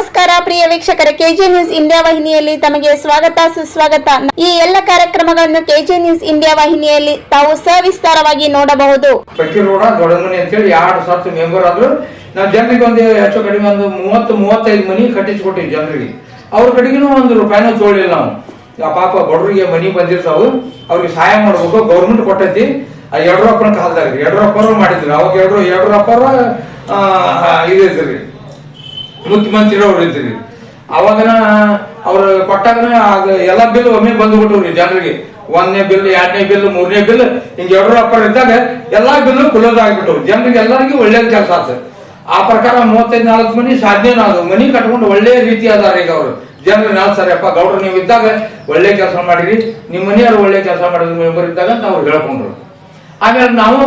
ನಮಸ್ಕಾರ ಪ್ರಿಯ ವೀಕ್ಷಕರ, K J news India ವಾಹಿನಿಯಲ್ಲಿ ತಮಗೆ ಸ್ವಾಗತ, ಸುಸ್ವಾಗತ. ಈ ಎಲ್ಲ ಕಾರ್ಯಕ್ರಮಗಳನ್ನು ಕೆಜೆ ನ್ಯೂಸ್ ಇಂಡಿಯಾ ವಾಹಿನಿಯಲ್ಲಿ ತಾವು ಸವಿಸ್ತಾರವಾಗಿ ನೋಡಬಹುದು. ಎರಡು ಮೆಂಬರ್ ಆದ್ರು. ನಾವು ಜನರಿಗೆ ಒಂದು ಹೆಚ್ಚು ಕಡಿಮೆ ಒಂದು ಮೂವತ್ತು, ಮೂವತ್ತೈದು ಮನಿ ಜನರಿಗೆ. ಅವ್ರ ಕಡೆಗೂ ಒಂದು ರೂಪಾಯಿನೂ ತೋಳಿಲ್ಲ ನಾವು. ಪಾಪ ಬಡವರಿಗೆ ಮನಿ ಬಂದಿರ್ತಾವು ಅವ್ರಿಗೆ ಸಹಾಯ ಮಾಡ್ಬೇಕು ಗೌರ್ಮೆಂಟ್ ಕೊಟ್ಟೈತಿ. ಆ ಯಡಿಯೂರಪ್ಪನ ಕಾಲದಾಗ ರೀ ಯಡಿಯೂರಪ್ಪರು ಮಾಡಿದ್ರು. ಅವಾಗ ಯಡಿಯೂರು ಯಡಿಯೂರಪ್ಪರ ರೂಪಾಯಿ ಇದ್ರಿ ಮುಖ್ಯಮಂತ್ರಿ ಅವ್ರು ಇದ್ರಿ ಅವಾಗನ ಅವ್ರು ಕೊಟ್ಟಾಗನ ಎಲ್ಲ ಬಿಲ್ ಒಮ್ಮೆ ಬಂದ್ಬಿಟ್ರು ಜನರಿಗೆ. ಒಂದನೇ ಬಿಲ್, ಎರಡನೇ ಬಿಲ್, ಮೂರನೇ ಬಿಲ್, ಹಿಂಗೆ ಅಪ್ಪರ್ ಇದ್ದಾಗ ಎಲ್ಲಾ ಬಿಲ್ ಕುಲೋದಾಗ್ಬಿಟ್ಟು ಜನರಿಗೆ ಎಲ್ಲರಿಗೂ ಒಳ್ಳೇದ್ ಕೆಲಸ ಆತ. ಆ ಪ್ರಕಾರ ಮೂವತ್ತೈದು ನಾಲ್ಕು ಮನಿ ಸಾಧ್ಯನೂ ಅದು ಮನಿ ಕಟ್ಕೊಂಡು ಒಳ್ಳೆ ರೀತಿ ಅದಾರ ಈಗ ಅವರು. ಜನರು ನಾಲ್ಕು ಸರಿಯಪ್ಪ ಗೌಡ್ರು ನೀವು ಇದ್ದಾಗ ಒಳ್ಳೆ ಕೆಲಸ ಮಾಡಿರಿ. ನಿಮ್ಮ ಮನೆಯವ್ರು ಒಳ್ಳೆ ಕೆಲಸ ಮಾಡಿದ್ರು ಮೆಂಬರ್ ಇದ್ದಾಗ ಅಂತ ಅವ್ರು ಹೇಳ್ಕೊಂಡ್ರು. ಆಮೇಲೆ ನಾವು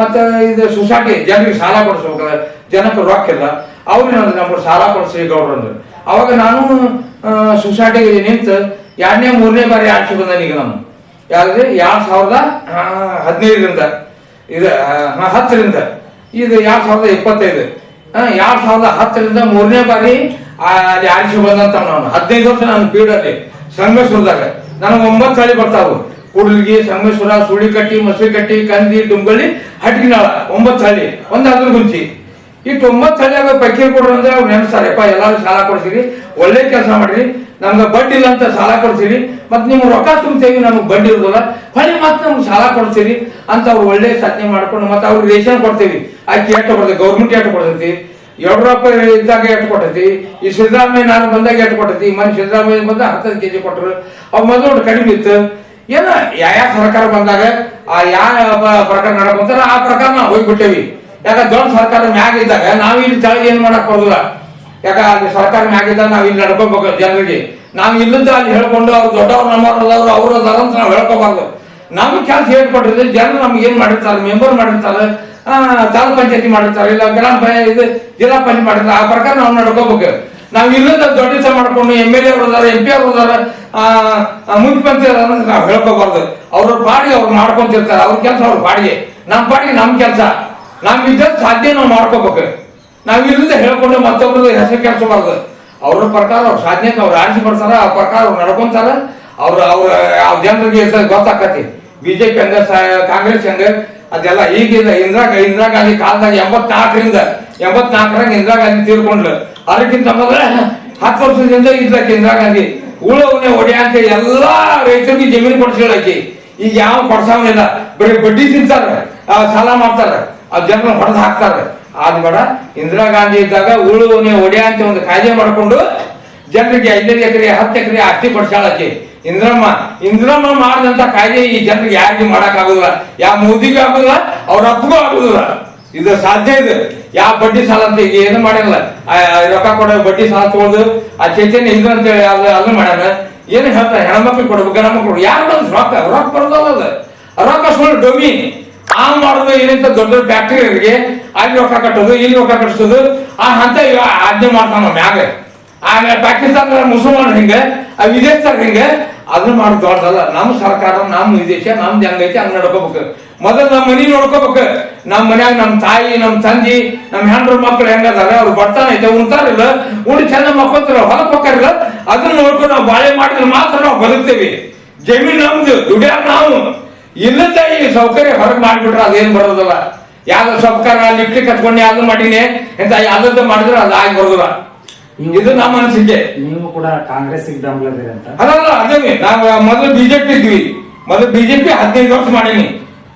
ಮತ್ತೆ ಇದು ಸೊಸೈಟಿ, ಜನರಿಗೆ ಸಾಲ ಕೊಡಿಸ್ಬೇಕಲ್ಲ. ಜನಕ್ಕೆ ರೊಕ್ಕ ಇಲ್ಲ. ಅವ್ರು ನಮ್ಗೆ ಸಾಲ ಕೊಡಿಸ್ರಿ ಗೌಡ್ರು ಅಂದ್ರು ಅವಾಗ ನಾನು ಸೊಸೈಟಿಗೆ ನಿಂತು ಎರಡನೇ, ಮೂರನೇ ಬಾರಿ ಆಡ್ಸಿ ಬಂದ ಈಗ ನಾನು. ಯಾವ್ದು ಎರಡು ಸಾವಿರದ ಹದಿನೈದರಿಂದ. ಇದು ಹತ್ತರಿಂದ. ಇದು ಎರಡು ಸಾವಿರದ ಇಪ್ಪತ್ತೈದು. ಎರಡು ಸಾವಿರದ ಹತ್ತರಿಂದ ಮೂರನೇ ಬಾರಿ ಅಲ್ಲಿ ಆರಿಸಿ ಬಂದಂತ ನಾನು. ಹದಿನೈದು ವರ್ಷ ನಾನು ಬೀಡಲ್ಲಿ ಸಂಗಮೇಶ್ವರದಾಗ ನನಗೆ ಒಂಬತ್ತು ಹಳ್ಳಿ ಬರ್ತಾವು. ಸುಳಿ ಸಂಗಮೇಶ್ವರ ಸುಳಿಕಟ್ಟಿ ಮಸಳಿಕಟ್ಟಿ ಕಂದಿ ಡುಂಬಳ್ಳಿ ಹಟ್ಗಿನಾಳ. ಒಂಬತ್ತು ಹಳ್ಳಿ ಒಂದು ಅದ್ರ ಗುಂಚಿ ಇಟ್ಟು ತೊಂಬತ್ತು ಸಾವಿರ ಪಕ್ಕೀರ್ ಕೊಡ್ರಿ ಅಂದ್ರೆ ಅವ್ರು ನೆನೆಸ್ತಾರಪ್ಪ, ಎಲ್ಲಾರು ಸಾಲ ಕೊಡ್ಸಿರಿ, ಒಳ್ಳೆ ಕೆಲಸ ಮಾಡ್ರಿ, ನಮ್ಗೆ ಬಡ್ಡಿ ಇಲ್ಲ ಅಂತ ಸಾಲ ಕೊಡ್ಸಿರಿ, ಮತ್ತೆ ನಿಮ್ಗೆ ರೊಕ್ಕ ತುಂಬ್ತೇವಿ ನಮ್ಗೆ ಬಡ್ಡಿ ಇರೋದಲ್ಲ ಹೊಳ್ಳಿ ಮತ್ತೆ ನಮ್ಗೆ ಸಾಲ ಕೊಡ್ತೀರಿ ಅಂತ ಅವ್ರು ಒಳ್ಳೆ ಸಾಧನೆ ಮಾಡ್ಕೊಂಡು ಮತ್ತೆ ಅವ್ರಿಗೆ ರೇಷನ್ ಕೊಡ್ತೀವಿ. ಆಕೆ ಎಷ್ಟು ಕೊಡ್ತೀವಿ ಗೌರ್ಮೆಂಟ್ ಎಷ್ಟು ಕೊಡ್ತೈತಿ, ಯಡಿಯೂರಪ್ಪ ಇದ್ದಾಗ ಎಷ್ಟು ಕೊಟ್ಟೈತಿ ಈ ಸಿದ್ದರಾಮಯ್ಯ ನಾನು ಬಂದಾಗ ಎಷ್ಟು ಕೊಟ್ಟೈತಿ ಮನೆ ಸಿದ್ದರಾಮಯ್ಯ ಬಂದ ಕೆ ಜಿ ಕೊಟ್ಟರು ಅವ್ ಮೊದಲು ಕಡಿಮೆ ಇತ್ತು. ಏನ ಯಾವ ಸರ್ಕಾರ ಬಂದಾಗ, ಆ ಯಾವ ಪ್ರಕಾರ ನಡ್ಕೊಂತಾರ ಆ ಪ್ರಕಾರ ನಾವು ಹೋಗ್ಬಿಟ್ಟೇವಿ. ಯಾಕ ದೊಡ್ಡ ಸರ್ಕಾರ ಮ್ಯಾಗ ಇದ್ದಾಗ ನಾವು ಇಲ್ಲಿ ತೆಳಗೆ ಏನ್ ಮಾಡಕ್ ಬರೋದಿಲ್ಲ. ಯಾಕ ಅಲ್ಲಿ ಸರ್ಕಾರ ಮ್ಯಾಗ ಇದ್ದಾಗ ನಾವ್ ಇಲ್ಲಿ ನಡ್ಕೋಬೇಕು ಜನರಿಗೆ. ನಾವು ಇಲ್ಲಿಂದ ಅಲ್ಲಿ ಹೇಳ್ಕೊಂಡು ಅವ್ರು ದೊಡ್ಡವ್ರು ನಮ್ಮವ್ರು ಅವ್ರು ಅದಂತ ನಾವು ಹೇಳ್ಕೋಬಾರ್ದು. ನಮ್ಮ ಕೆಲಸ ಹೇಳ್ಕೊಟ್ಟಿದ್ರೆ ಜನರು ನಮ್ಗೆ ಏನ್ ಮಾಡಿರ್ತಾರೆ, ಮೆಂಬರ್ ಮಾಡಿರ್ತಾರೆ ತಾಲೂಕ್ ಪಂಚಾಯತಿ ಮಾಡಿರ್ತಾರೆ, ಇಲ್ಲ ಗ್ರಾಮ ಪಂಚಾಯತ್, ಇದು ಜಿಲ್ಲಾ ಪಂಚಾಯತ್ ಮಾಡಿರ್ತಾರೆ, ಆ ಪ್ರಕಾರ ನಾವು ನಡ್ಕೋಬೇಕು. ನಾವು ಇಲ್ಲಿಂದ ದೊಡ್ಡ ಮಾಡ್ಕೊಂಡು ಎಂ ಎಲ್ ಎ ಅವ್ರು ಎಂ ಪಿ ಮುಖ್ಯಮಂತ್ರಿ ಪಂಚಾಯತ್ ಅಂತ ನಾವ್ ಹೇಳ್ಕೋಬಾರ್ದು. ಅವ್ರ ಬಾಡಿಗೆ ಅವ್ರು ಮಾಡ್ಕೊಂತಿರ್ತಾರೆ, ಅವ್ರ ಕೆಲಸ ಅವ್ರ ಬಾಡಿಗೆ. ನಮ್ಮ ಬಾಡಿಗೆ ನಮ್ಮ ಕೆಲಸ. ನಮ್ ಇದ್ದ ಸಾಧ್ಯ ನಾವು ಮಾಡ್ಕೋಬೇಕು. ನಾವ್ ಇಲ್ಲದ ಹೇಳ್ಕೊಂಡು ಮತ್ತೊಬ್ರದ್ದು ಹೆಸರು ಕೆಲ್ಸಬಾರ್ದು ಅವ್ರ ಪ್ರಕಾರ ಅವ್ರ ಸಾಧನೆ ಅವ್ರು ಆರಿಸಿ ಬರ್ತಾರ ಆ ಪ್ರಕಾರ ಅವ್ರು ನಡ್ಕೊಂತಾರ. ಅವ್ರ ಅವ್ರ ಯಾವ ಜನರಿಗೆ ಗೊತ್ತಾಕತಿ. ಬಿಜೆಪಿ ಹಂಗ ಕಾಂಗ್ರೆಸ್ ಹಂಗ, ಅದೆಲ್ಲ ಈಗಿಂದ ಇಂದಿರಾ ಇಂದಿರಾ ಗಾಂಧಿ ಕಾಲದಾಗ ಎಂಬತ್ನಾಲ್ಕರಿಂದ, ಎಂಬತ್ನಾಲ್ಕರಾಗ ಇಂದಿರಾ ಗಾಂಧಿ ತೀರ್ಕೊಂಡ್ಲು ಅದಕ್ಕಿಂತ ಮೊದಲ ಹತ್ತು ವರ್ಷದಿಂದ ಇದ್ಲಕ್ಕೆ ಇಂದಿರಾ ಗಾಂಧಿ. ಉಳವನೆ ಒಡೆಯಂತೆ ಅಂತ ಎಲ್ಲಾ ರೈತರಿಗೆ ಜಮೀನು ಕೊಡ್ಸಿಳಕಿ ಈಗ ಯಾವ ಕೊಡ್ಸಾವನಿಲ್ಲ. ಬರೀ ಬಡ್ಡಿ ತಿಂತಾರ ಸಾಲ ಮಾಡ್ತಾರ. ಆ ಜನರ ಹೊಡೆದು ಹಾಕ್ತಾರೆ. ಆದ್ ಇಂದಿರಾ ಗಾಂಧಿ ಇದ್ದಾಗ ಉಳುವನೆ ಒಡೆಯ ಅಂತ ಒಂದು ಕಾಯ್ದೆ ಮಾಡ್ಕೊಂಡು ಜನರಿಗೆ ಐದೈದು ಎಕರೆ, ಹತ್ತು ಎಕರೆ ಆಸ್ತಿ ಕೊಡ್ಸಾಳಕ್ಕೆ. ಇಂದ್ರಮ್ಮ ಇಂದ್ರಮ್ಮ ಮಾಡಿದಂತ ಕಾಯ್ದೆ ಈ ಜನರಿಗೆ ಯಾರಿಗೂ ಆಗುದಿಲ್ಲ ಯಾವ ಮೋದಿಗೂ ಆಗುದಿಲ್ಲ, ಅವ್ರ ಅಪ್ಪಗೂ ಆಗುದಿಲ್ಲ. ಇದು ಸಾಧ್ಯ ಇದು. ಯಾವ ಬಡ್ಡಿ ಸಾಲ ಅಂತ ಈಗ ಏನು ಮಾಡಿಲ್ಲ. ರೊಕ್ಕ ಕೊಡೋ ಬಡ್ಡಿ ಸಾಲ ತಗೊಳ್ದು ಆ ಚೈತನ್ಯ ಇಂದ್ರ ಅಂತ ಹೇಳಿ ಅದು, ಅದನ್ನ ಮಾಡ್ಯಾನ. ಏನು ಹೇಳ್ತಾರೆ? ಹೆಣ್ಮಕ್ಳು ಕೊಡ್ಬೇಕು ಗಣ ಮಕ್ಳು ಯಾರು ರೊಕ್ಕ ರೊಕ್ಕ ಬರೋದಲ್ಲ. ರೊಕ್ಕ ಸುಳ್ಳು ಡೊಮಿ ಆ ಮಾಡೋದು ಏನಂತ ದೊಡ್ಡ ದೊಡ್ಡ ಫ್ಯಾಕ್ಟ್ರಿಗಳಿಗೆ ಅಲ್ಲಿ ರೊಕ್ಕ ಕಟ್ಟೋದು, ಇಲ್ಲಿ ರೊಕ್ಕ ಕಟ್ಟಿಸೋದು. ಆ ಹಂತ ಆಜ್ಞೆ ಮಾಡ್ತಾನ ಮ್ಯಾಗ. ಆಮೇಲೆ ಪಾಕಿಸ್ತಾನ ಮುಸಲ್ಮಾನ್ ಹಿಂಗ? ಆ ವಿದೇಶದಾಗ ಹಿಂಗ? ಅದನ್ನ ಮಾಡಿ ದೊಡ್ಡದಲ್ಲ. ನಮ್ಮ ಸರ್ಕಾರ, ನಮ್ಮ ವಿದೇಶ ನಮ್ ಹೆಂಗ್ ಐತಿ ಹಂಗ್ ನಡ್ಕೋಬೇಕು. ಮೊದಲು ನಮ್ಮ ಮನಿ ನೋಡ್ಕೋಬೇಕು. ನಮ್ಮ ಮನ್ಯಾಗ ನಮ್ಮ ತಾಯಿ, ನಮ್ಮ ತಂದಿ ನಮ್ಮ ಹೆಂಡ್ರ ಮಕ್ಕಳು ಹೆಂಗದಾರ ಅವ್ರು ಬರ್ತಾನ ಐತೆ ಉಣ್ತಾರಿಲ್ಲ ಉಂಡು ಚಂದ ಮಕ್ಕೋತಾರ ಹೊಲಕ್ಕೆ ಹೋಗ್ತಾರಿಲ್ಲ ಅದನ್ನ ನೋಡ್ಕೊಂಡು ನಾವು ಬಾಳೆ ಮಾಡಿದ್ರೆ ಮಾತ್ರ ನಾವು ಬದುಕ್ತೇವೆ. ಜಮೀನ್ ನಮ್ದು, ದುಡಿಯಾಕ ನಾವು. ಇಲ್ಲದ ಈ ಸೌಕರ್ಯ ಹೊರಗೆ ಮಾಡಿಬಿಟ್ರೆ ಅದೇನ್ ಬರೋದಿಲ್ಲ. ಯಾವ್ದು ಸೌಕರ್ಯ ಲಿಫ್ಟ್ ಕಟ್ಕೊಂಡು ಯಾವ್ದು ಮಾಡೀನಿ ಅಂತ ಯಾವ್ದು ಮಾಡಿದ್ರೆ ಅದು ಆಗಿ ಬರೋದಿಲ್ಲ. ಇದು ನಮ್ಮ ಅನಿಸಿಕೆ. ನೀವು ಕೂಡ ಕಾಂಗ್ರೆಸ್ ಅದಲ್ಲ ಅದೇ ನಾವು. ಮೊದಲು ಬಿಜೆಪಿ ಇದ್ವಿ. ಮೊದಲು ಬಿಜೆಪಿ ಹದಿನೈದು ವರ್ಷ ಮಾಡೀನಿ.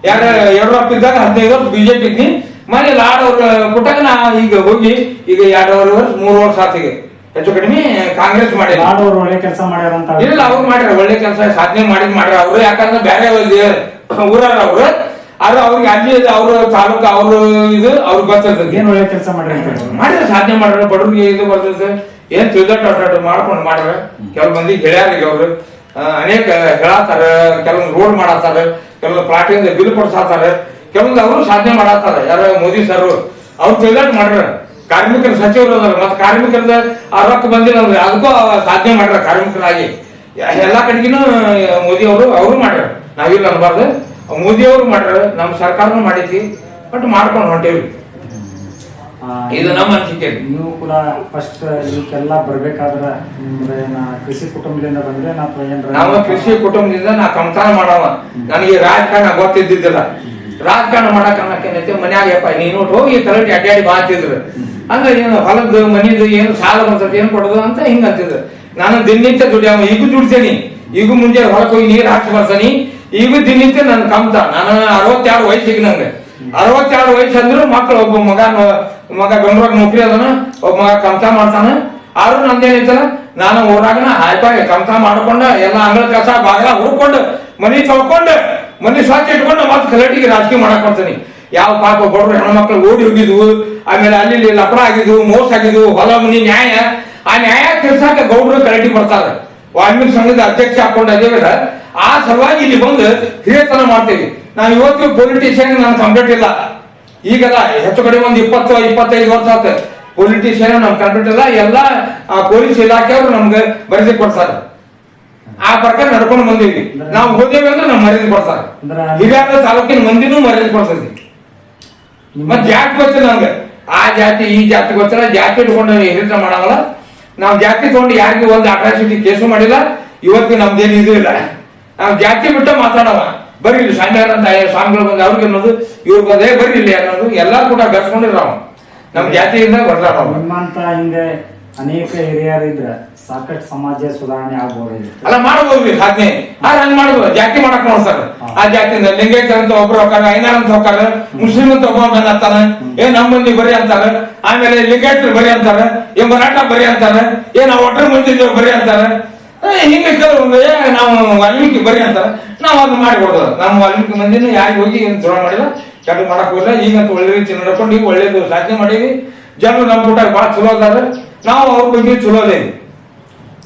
ಯಾರ ಯಡಿಯೂರಪ್ಪ ಇದ್ದಾಗ ಹದಿನೈದು ವರ್ಷ ಬಿಜೆಪಿ ಇದ್ನಿ. ಮನೆ ಲಾಡ್ ಅವ್ರ ಕೊಟ್ಟಾಗ ನಾ ಈಗ ಹೋಗಿ ಈಗ ಎರಡೂವರೆ ವರ್ಷ ಮೂರು ವರ್ಷ ಆತಿಗೆ ಹೆಚ್ಚು ಕಡಿಮೆ ಕಾಂಗ್ರೆಸ್ ಮಾಡಿ ನಾಡೋರು ಒಳ್ಳೆ ಕೆಲಸ ಮಾಡ್ಯಾರ ಅಂತ ಇಲ್ಲ ಅವ್ರು ಮಾಡ್ಯಾರ ಒಳ್ಳೆ ಕೆಲಸ ಸಾಧನೆ ಮಾಡಿದ್ ಮಾಡ್ಯಾರ ಅವ್ರು. ಯಾಕಂದ್ರೆ ಬೇರೆ ಊರಾರ ಅವ್ರು. ಆದ್ರೆ ಅವ್ರಿಗೆ ಅಲ್ಲಿ ಅವ್ರ ತಾಲೂಕು ಅವ್ರ ಇದು ಅವ್ರಿಗೆ ಗೊತ್ತಿರ್ತದೆ ಏನ್ ಒಳ್ಳೆ ಕೆಲಸ ಹೇಳಿ. ಮಾಡಿದ್ರೆ ಸಾಧನೆ ಮಾಡ್ರ ಬಡವ್ರಿಗೆ ಇದು ಬರ್ತದೆ. ಏನ್ ತಿಳ್ದಟ್ಟ ಮಾಡ್ಕೊಂಡು ಮಾಡ್ರ ಕೆಲವು ಮಂದಿ ಹೇಳ್ಯಾರ ಈಗ ಅವ್ರು ಅನೇಕ ಹೇಳತ್ತಾರ ಕೆಲವೊಂದು ರೋಡ್ ಮಾಡತ್ತಾರ ಕೆಲವೊಂದು ಪ್ಲಾಟಿಂದ ಬಿಲ್ ಕೊಡ್ಸಾತಾರ. ಕೆಲವೊಂದು ಅವರು ಸಾಧನೆ ಮಾಡತ್ತಾರ ಯಾರ ಮೋದಿ ಸರ್ ಅವ್ರು ತಿಳ್ದಟ್ ಮಾಡ್ಯಾರ. ಕಾರ್ಮಿಕರ ಸಚಿವರು ಅದಾರ ಮತ್ತೆ ಕಾರ್ಮಿಕರದ ಆ ರೊಕ್ಕ ಬಂದಿಲ್ಲ ಅಂದ್ರೆ ಅದಕ್ಕೂ ಸಾಧನೆ ಮಾಡ್ಯಾರ ಕಾರ್ಮಿಕರಾಗಿ. ಎಲ್ಲಾ ಕಡೆಗಿನೂ ಮೋದಿ ಅವರು ಅವರು ಮಾಡ್ಯಾರ. ನಾವಿಲ್ಲ ಅನ್ಬಾರ್ದು. ಮೋದಿ ಅವರು ಮಾಡ್ಯಾರ ನಮ್ಮ ಸರ್ಕಾರನು ಮಾಡೈತಿ ಬಟ್ ಮಾಡ್ಕೊಂಡು ಹೊಂಟೇವಿ. ಇದು ನಮ್ಮ ಅನಿಸಿಕೆ. ನೀವು ಕೂಡ ಫಸ್ಟ್ ಇದಕ್ಕೆಲ್ಲ ಬರ್ಬೇಕಾದ್ರ ಕೃಷಿ ಕುಟುಂಬದಿಂದ ಬಂದ್ರೆ ನಾವು ಕೃಷಿ ಕುಟುಂಬದಿಂದ ನಾ ಕಮ್ತಾನ ಮಾಡವ. ನನಗೆ ರಾಜಕಾರಣ ಗೊತ್ತಿದ್ದಿದ್ದಿಲ್ಲ. ರಾಜಕಾರಣ ಮಾಡಕ್ ಅನ್ನಕೇನೈತಿ ಮನ್ಯಾಗ, ಯಪ್ಪ ನೀನು ಹೋಗಿ ಕರೆಕ್ಟ್ ಅಡ್ಡಾಡಿ ಬಾತಿದ್ರು ಅಂದ್ರೆ ಏನು ಹೊಲದ ಮನಿದು, ಏನು ಸಾಲ ಬರ್ತದೆ ಏನು ಕೊಡೋದು ಅಂತ ಹಿಂಗ ಅಂತಿದ್ರು. ನಾನು ದಿನನಿತ್ಯ ದುಡಿಯಾವ ಈಗೂ ದುಡ್ತೇನೆ. ಈಗೂ ಮುಂಜಾನೆ ಹೊಲಕ್ಕೆ ಹೋಗಿ ನೀರು ಹಾಕಿ ಬರ್ತಾನಿ ಈಗೂ ದಿನನಿತ್ಯ ನನ್ ಕಮ್ತ ನಾನು ಅರವತ್ತೆರಡು ವಯಸ್ಸಿಗೆ ನಂಗೆ. ಅರವತ್ತೆರಡು ವಯಸ್ಸು ಅಂದ್ರೆ ಮಕ್ಕಳು ಒಬ್ಬ ಮಗ ಮಗ ಬೆಂಗಳೂರಾಗ ನೌಕರಿ ಅದನ, ಒಬ್ಬ ಮಗ ಕಮ್ತ ಮಾಡ್ತಾನ. ಆದ್ರೂ ನಂದೇನೈತಲ್ಲ ನಾನು ಊರಾಗನ ಹಾಯ್ಪಾಗಿ ಕಮ್ತ ಮಾಡ್ಕೊಂಡ, ಎಲ್ಲ ಅಂಗಳ ಕಸ, ಬಾಗಲ ಹುಡ್ಕೊಂಡು ಮನಿ ತೊಳ್ಕೊಂಡು ಮನಿ ಸ್ವಚ್ಛ ಇಟ್ಕೊಂಡು ಮತ್ತೆ ಕಲಟಿಗೆ ರಾಜಕೀಯ ಮಾಡಕ್ ಬರ್ತೀನಿ ಯಾವ ಪಾಪ ಬಡವ್ರು ಹೆಣ್ಮಕ್ಳು ಓಡಿ ಹೋಗಿದ್ವು, ಆಮೇಲೆ ಅಲ್ಲಿ ಲಪರ ಆಗಿದ್ವು, ಮೋಸ ಆಗಿದ್ವು, ಹೊಲ, ಮನಿ, ನ್ಯಾಯ. ಆ ನ್ಯಾಯ ತಿರ್ಸಾಕ ಗೌಡ್ರು ಕಲಟಿ ಬರ್ತಾರೆ ವಾಲ್ಮೀಕಿ ಸಂಘದ ಅಧ್ಯಕ್ಷ ಹಾಕೊಂಡು ಅದೇವಿಲ್ಲ ಆ ಸಲುವಾಗಿ ಇಲ್ಲಿ ಬಂದು ಹಿರಿಯತನ ಮಾಡ್ತೀವಿ. ನಾನು ಇವತ್ತು ಪೊಲಿಟಿಷಿಯನ್ ನಾನು ಕಂಪ್ಲೀಟ್ ಇಲ್ಲ. ಈಗಲ್ಲ ಹೆಚ್ಚು ಕಡೆ ಒಂದು ಇಪ್ಪತ್ತು, ಇಪ್ಪತ್ತೈದು ವರ್ಷ ಆತ. ಪೊಲಿಟಿಷಿಯನ್ ನಾನು ಕಂಪ್ಲೀಟ್ ಇಲ್ಲ. ಎಲ್ಲ ಪೊಲೀಸ್ ಇಲಾಖೆಯವರು ನಮ್ಗೆ ಬರೆದಿ ಕೊಡ್ತಾರೆ. ಆ ಪ್ರಕಾರ ನಡ್ಕೊಂಡು ಬಂದೀವಿ ನಾವು ಹೋದೇವಿ ಅಂದ್ರೆ ನಮ್ ಮರ್ಯಾದೆ ಕೊಡ್ತಾರೆ. ಹಿರಿಯಾದ ತಾಲೂಕಿನ ಮಂದಿನೂ ಮರ್ಯಾದೆ ಕೊಡ್ತೈತಿ ಮತ್ ಜಾತಿ ಗೊತ್ತಿಲ್ಲ ನಂಗೆ ಆ ಜಾತಿ ಈ ಜಾತಿ ಗೊತ್ತಿಲ್ಲ. ಜಾತಿ ಇಟ್ಕೊಂಡು ಹಿರಿತ ಮಾಡಲ್ಲ ನಾವು ಜಾತಿ ತಗೊಂಡು ಯಾರಿಗೆ ಒಂದು ಅಟ್ರಾಸಿಟಿ ಕೇಸು ಮಾಡಿಲ್ಲ. ಇವತ್ತು ನಮ್ದೇನು ಇದು ಇಲ್ಲ. ನಾವು ಜಾತಿ ಬಿಟ್ಟ ಮಾತಾಡವ ಬರ್ರಿ ಇಲ್ಲಿ ಅಂತ ಸ್ವಾಮಿಗಳು ಬಂದು ಅವ್ರಿಗೆ ಅನ್ನೋದು ಇವ್ರು ಬಂದೇ ಬರ್ರಿ ಇಲ್ಲಿ ಅನ್ನೋದು ಎಲ್ಲ ಕೂಡ ಬೆರ್ಸ್ಕೊಂಡಿರೋ ನಮ್ ಜಾತಿಯಿಂದ ಬರ್ತಾರ ನಿಮ್ಮಂತ ಹಿಂಗೆ ಅನೇಕ ಹಿರಿಯರಿದ್ರ ಸಾಕಷ್ಟು ಸಮಾಜ ಸುಧಾರಣೆ ಆಗ್ಬೋದು ಅಲ್ಲ ಮಾಡ್ಬೋದು ಆಜ್ಞೆ ಆದ್ರೆ ಹಂಗ್ ಮಾಡ್ಬೋದು. ಜಾತಿ ಮಾಡಕ್ ಸರ್. ಆ ಜಾತಿ ಲಿಂಗೈತ ಅಂತ ಒಬ್ರು ಹೋಗಾರ ಐನಾರ್ ಅಂತ ಹೋಗಾರ ಮುಸ್ಲಿಂ ಅಂತ ಒಬ್ಬ ಮನ್ ಅಂತಾರ ಏ ನಮ್ಮ ಮಂದಿ ಬರಿ ಅಂತಾರ ಆಮೇಲೆ ಲಿಂಗೈತರು ಬರಿ ಅಂತಾರ ಏ ಮರಾಠ ಬರಿ ಅಂತಾರ ಏ ನಾವು ಒಟ್ರ ಮಂದಿ ಬರಿ ಅಂತಾರ. ಹಿಂಗೆ ನಾವು ವಾಲ್ಮೀಕಿ ಬರಿ ಅಂತಾರ. ನಾವು ಅದನ್ನ ಮಾಡಿಕೊಡ್ತದ ನಮ್ಮ ವಾಲ್ಮೀಕಿ ಮಂದಿನ ಯಾರಿಗೆ ಹೋಗಿ ಏನು ದ್ರೋಹ ಮಾಡಿಲ್ಲ. ಕೆಟ್ಟ ಮಾಡಕ್ ಹೋಗಿಲ್ಲ. ಈಗಂತ ಒಳ್ಳೆ ರೀತಿ ನಡ್ಕೊಂಡು ಈಗ ಒಳ್ಳೇದು ಸಾಧನೆ ಮಾಡೀವಿ. ಜನರು ನಮ್ಮ ಊಟ ಬಹಳ ಚಲೋ ಅದಾರ. ನಾವು ಅವ್ರ ಬಗ್ಗೆ ಚಲೋ ಅದೇವಿ.